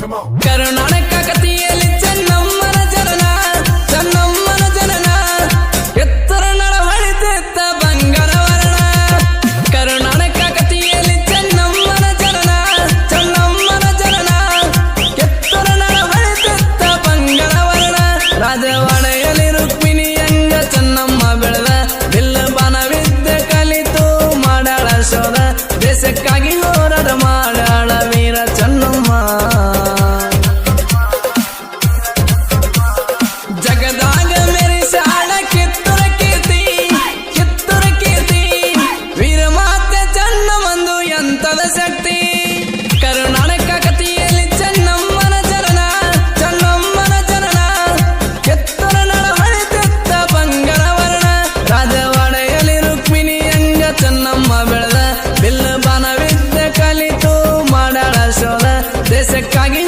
ಕರುನಾಟಕ ಕಥೆಯಲ್ಲಿ ಚೆನ್ನಮ್ಮನ ಜನನ ಚೆನ್ನಮ್ಮನ ಜನನ, ಎತ್ತರ ನಡವಳಿತೆತ್ತ ಬಂಗಾರ ವರ್ಣ. ಕರುನಾಟಕ ಕಥೆಯಲ್ಲಿ ಚೆನ್ನಮ್ಮನ ಜನನ ಚೆನ್ನಮ್ಮನ ಜನನ, ಎತ್ತರ ನಡವಳಿತ ಬಂಗಾರ ವರ್ಣ. ರಾಜವಾಡೆಯಲ್ಲಿ ರುಕ್ಮಿಣಿ ಅಂಗ ಚೆನ್ನಮ್ಮ ಬೆಳೆದ, ಬಿಲ್ಲ ಬಾಣವಿದ್ದೆ ಕಲಿತು ಮಾಡಾಳ ಶೋಧ. ದೇಶಕ್ಕಾಗಿ